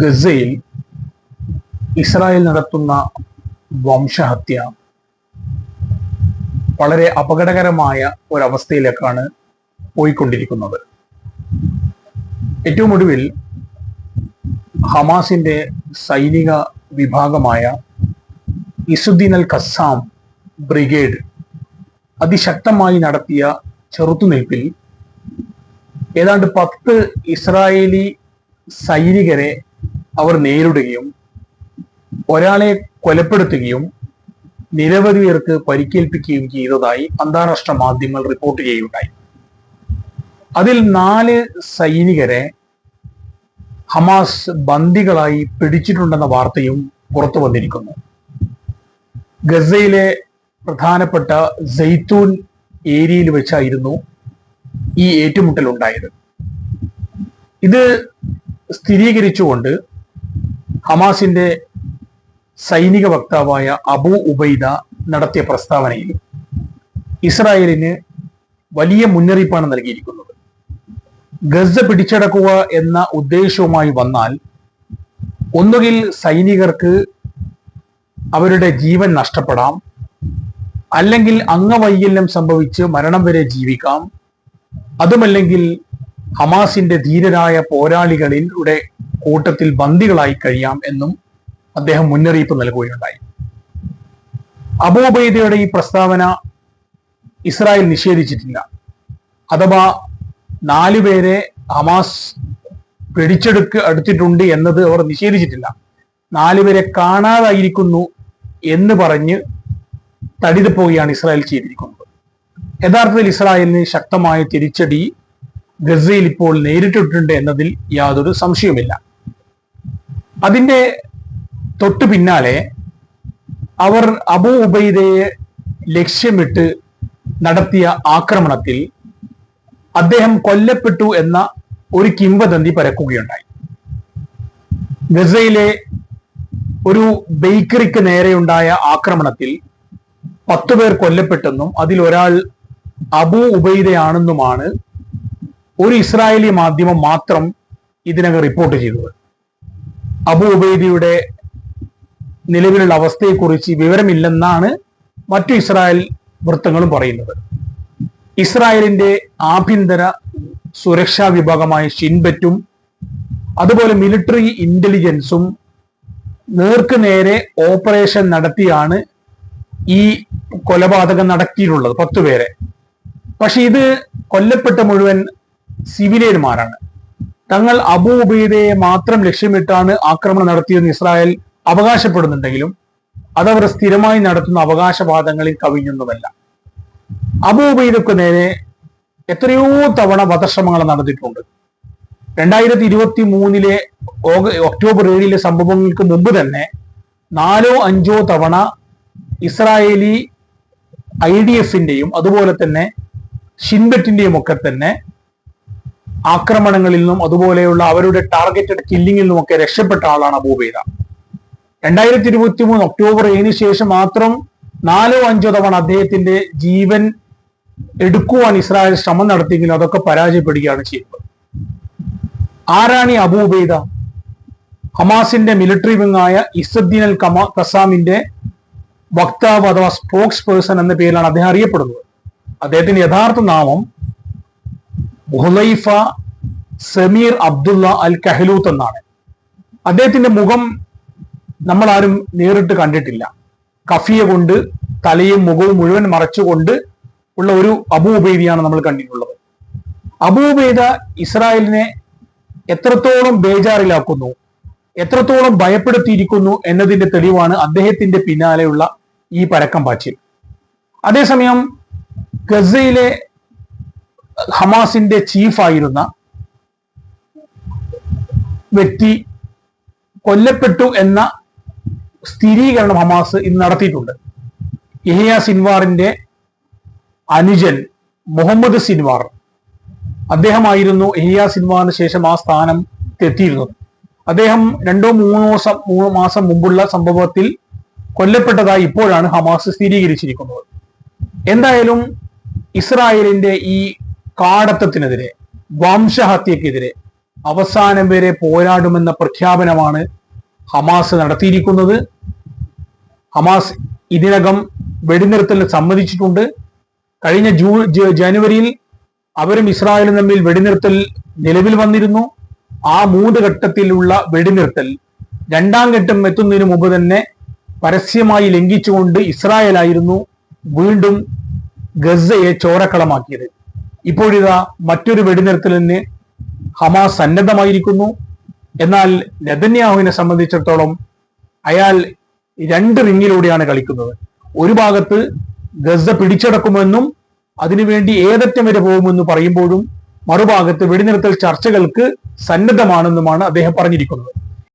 ഗസയിൽ ഇസ്രായേൽ നടത്തുന്ന വംശഹത്യ വളരെ അപകടകരമായ ഒരവസ്ഥയിലേക്കാണ് പോയിക്കൊണ്ടിരിക്കുന്നത്. ഏറ്റവും ഒടുവിൽ ഹമാസിന്റെ സൈനിക വിഭാഗമായ ഇസുദ്ദീൻ അൽ ഖസാം ബ്രിഗേഡ് അതിശക്തമായി നടത്തിയ ചെറുത്തുനിൽപ്പിൽ ഏതാണ്ട് പത്ത് ഇസ്രായേലി സൈനികരെ അവർ നേരിടുകയും ഒരാളെ കൊലപ്പെടുത്തുകയും നിരവധി പേർക്ക് പരിക്കേൽപ്പിക്കുകയും ചെയ്തതായി അന്താരാഷ്ട്ര മാധ്യമങ്ങൾ റിപ്പോർട്ട് ചെയ്യുകയുണ്ടായി. അതിൽ നാല് സൈനികരെ ഹമാസ് ബന്ദികളായി പിടിച്ചിട്ടുണ്ടെന്ന വാർത്തയും പുറത്തു വന്നിരിക്കുന്നു. ഗസയിലെ പ്രധാനപ്പെട്ട ജെയ്ത്തൂൻ ഏരിയയിൽ വെച്ചായിരുന്നു ഈ ഏറ്റുമുട്ടൽ ഉണ്ടായത് ഇത് സ്ഥിരീകരിച്ചുകൊണ്ട് ഹമാസിന്റെ സൈനിക വക്താവായ അബു ഉബൈദ നടത്തിയ പ്രസ്താവനയിൽ ഇസ്രായേലിന് വലിയ മുന്നറിയിപ്പാണ് നൽകിയിരിക്കുന്നത്. ഗസ പിടിച്ചടക്കുക എന്ന ഉദ്ദേശവുമായി വന്നാൽ ഒന്നുകിൽ സൈനികർക്ക് അവരുടെ ജീവൻ നഷ്ടപ്പെടാം അല്ലെങ്കിൽ അംഗവൈകല്യം സംഭവിച്ച് മരണം വരെ ജീവിക്കാം. അതുമല്ലെങ്കിൽ ഹമാസിന്റെ ധീരരായ പോരാളികളിലൂടെ കൂട്ടത്തിൽ ബന്ദികളായി കഴിയാം എന്നും അദ്ദേഹം മുന്നറിയിപ്പ് നൽകുകയുണ്ടായി. അബൂബൈദയുടെ ഈ പ്രസ്താവന ഇസ്രായേൽ നിഷേധിച്ചിട്ടില്ല. അഥവാ നാലുപേരെ ഹമാസ് പിടിച്ചെടുക്ക എടുത്തിട്ടുണ്ട് എന്നത് അവർ നിഷേധിച്ചിട്ടില്ല. നാലു പേരെ കാണാതായിരിക്കുന്നു എന്ന് പറഞ്ഞ് തടിതപ്പോവുകയാണ് ഇസ്രായേൽ ചെയ്തിരിക്കുന്നത്. യഥാർത്ഥത്തിൽ ഇസ്രായേലിന് ശക്തമായ തിരിച്ചടി ഗസയിൽ ഇപ്പോൾ നേരിട്ടിട്ടുണ്ട് എന്നതിൽ യാതൊരു സംശയവുമില്ല. അതിന്റെ തൊട്ടു പിന്നാലെ അവർ അബു ഉബൈദയെ ലക്ഷ്യമിട്ട് നടത്തിയ ആക്രമണത്തിൽ അദ്ദേഹം കൊല്ലപ്പെട്ടു എന്ന ഒരു കിംവദന്തി പരക്കുകയുണ്ടായി. ഗസയിലെ ഒരു ബേക്കറിക്ക് നേരെയുണ്ടായ ആക്രമണത്തിൽ പത്തു പേർ കൊല്ലപ്പെട്ടെന്നും അതിൽ ഒരാൾ അബു ഉബൈദയാണെന്നുമാണ് ഒരു ഇസ്രായേലി മാധ്യമം മാത്രം ഇതിനകം റിപ്പോർട്ട് ചെയ്തത്. അബു ഉബൈദിയുടെ നിലവിലുള്ള അവസ്ഥയെക്കുറിച്ച് വിവരമില്ലെന്നാണ് മറ്റു ഇസ്രായേൽ വൃത്തങ്ങളും പറയുന്നത്. ഇസ്രായേലിന്റെ ആഭ്യന്തര സുരക്ഷാ വിഭാഗമായ ഷിൻബറ്റും അതുപോലെ മിലിറ്ററി ഇന്റലിജൻസും നേർക്ക് നേരെ ഓപ്പറേഷൻ നടത്തിയാണ് ഈ കൊലപാതകം നടത്തിയിട്ടുള്ളത് പത്തു പേരെ. പക്ഷെ ഇത് കൊല്ലപ്പെട്ട മുഴുവൻ സിവിലിയന്മാരാണ് തങ്ങൾ അബൂബൈദയെ മാത്രം ലക്ഷ്യമിട്ടാണ് ആക്രമണം നടത്തിയെന്ന് ഇസ്രായേൽ അവകാശപ്പെടുന്നുണ്ടെങ്കിലും അതവർ സ്ഥിരമായി നടത്തുന്ന അവകാശവാദങ്ങളിൽ കവിഞ്ഞൊന്നുമല്ല. അബൂബൈദക്ക് നേരെ എത്രയോ തവണ വധശ്രമങ്ങൾ നടന്നിട്ടുണ്ട്. രണ്ടായിരത്തി ഇരുപത്തി മൂന്നിലെ ഒക്ടോബർ ഏഴിലെ സംഭവങ്ങൾക്ക് മുമ്പ് തന്നെ നാലോ അഞ്ചോ തവണ ഇസ്രായേലി ഐ ഡി എഫിന്റെയും അതുപോലെ തന്നെ ഷിൻബെറ്റിന്റെയും ഒക്കെ തന്നെ ആക്രമണങ്ങളിൽ നിന്നും അതുപോലെയുള്ള അവരുടെ ടാർഗറ്റഡ് കില്ലിങ്ങിൽ നിന്നുമൊക്കെ രക്ഷപ്പെട്ട ആളാണ് അബൂബൈദ. രണ്ടായിരത്തി ഇരുപത്തി മൂന്ന് ഒക്ടോബർ ഏഴിന് ശേഷം മാത്രം നാലോ അഞ്ചോ തവണ അദ്ദേഹത്തിന്റെ ജീവൻ എടുക്കുവാൻ ഇസ്രായേൽ ശ്രമം നടത്തിയെങ്കിലും അതൊക്കെ പരാജയപ്പെടുകയാണ് ചെയ്യുന്നത് ആരാണ് അബൂബൈദ? ഹമാസിന്റെ മിലിറ്ററി വിങ്ങായ ഇസദ്ദീൻ അൽ കമാ കസാമിന്റെ വക്താവ് അഥവാ സ്പോക്സ് പേഴ്സൺ എന്ന പേരിലാണ് അദ്ദേഹം അറിയപ്പെടുന്നത്. അദ്ദേഹത്തിന്റെ യഥാർത്ഥ നാമം ഹുലൈഫ സമീർ അബ്ദുള്ള അൽ കഹലൂത്ത് എന്നാണ്. അദ്ദേഹത്തിന്റെ മുഖം നമ്മൾ ആരും നേരിട്ട് കണ്ടിട്ടില്ല. കഫിയ കൊണ്ട് തലയും മുഖവും മുഴുവൻ മറച്ചുകൊണ്ട് ഉള്ള ഒരു അബൂബേദിയാണ് നമ്മൾ കണ്ടിട്ടുള്ളത്. അബൂബേദ ഇസ്രായേലിനെ എത്രത്തോളം ബേജാറിലാക്കുന്നു എത്രത്തോളം ഭയപ്പെടുത്തിയിരിക്കുന്നു എന്നതിന്റെ തെളിവാണ് അദ്ദേഹത്തിന്റെ പിന്നാലെയുള്ള ഈ പരക്കം പാച്ചിൽ. അതേസമയം ഗസയിലെ ഹമാസിന്റെ ചീഫായിരുന്ന വ്യക്തി കൊല്ലപ്പെട്ടു എന്ന സ്ഥിരീകരണം ഹമാസ് ഇന്ന് നടത്തിയിട്ടുണ്ട്. ഇഹിയ സിൻവാറിന്റെ അനുജൻ മുഹമ്മദ് സിൻവാർ അദ്ദേഹമായിരുന്നു ഇഹിയ സിൻവാറിന് ശേഷം ആ സ്ഥാനം എത്തിയിരുന്നത് അദ്ദേഹം രണ്ടോ മൂന്നോ മൂന്നോ മാസം മുമ്പുള്ള സംഭവത്തിൽ കൊല്ലപ്പെട്ടതായി ഇപ്പോഴാണ് ഹമാസ് സ്ഥിരീകരിച്ചിരിക്കുന്നത്. എന്തായാലും ഇസ്രായേലിന്റെ ഈ കാടത്തത്തിനെതിരെ വംശഹത്യക്കെതിരെ അവസാനം വരെ പോരാടുമെന്ന പ്രഖ്യാപനമാണ് ഹമാസ് നടത്തിയിരിക്കുന്നത്. ഹമാസ് ഇതിനകം വെടിനിർത്തലിന് സമ്മതിച്ചിട്ടുണ്ട്. കഴിഞ്ഞ ജൂ ജനുവരിയിൽ അവരും ഇസ്രായേലും തമ്മിൽ വെടിനിർത്തൽ നിലവിൽ വന്നിരുന്നു. ആ മൂന്ന് ഘട്ടത്തിലുള്ള വെടിനിർത്തൽ രണ്ടാം ഘട്ടം എത്തുന്നതിന് മുമ്പ് തന്നെ പരസ്യമായി ലംഘിച്ചുകൊണ്ട് ഇസ്രായേലായിരുന്നു വീണ്ടും ഗസയെ ചോരക്കളമാക്കിയത്. ഇപ്പോഴിതാ മറ്റൊരു വെടിനിർത്തലിന് ഹമാസ് സന്നദ്ധമായിരിക്കുന്നു. എന്നാൽ നെതന്യാഹുവിനെ സംബന്ധിച്ചിടത്തോളം അയാൾ രണ്ട് റിങ്ങിലൂടെയാണ് കളിക്കുന്നത്. ഒരു ഭാഗത്ത് ഗസ പിടിച്ചടക്കുമെന്നും അതിനുവേണ്ടി ഏതറ്റം വരെ പോകുമെന്ന് പറയുമ്പോഴും മറുഭാഗത്ത് വെടിനിർത്തൽ ചർച്ചകൾക്ക് സന്നദ്ധമാണെന്നുമാണ് അദ്ദേഹം പറഞ്ഞിരിക്കുന്നത്.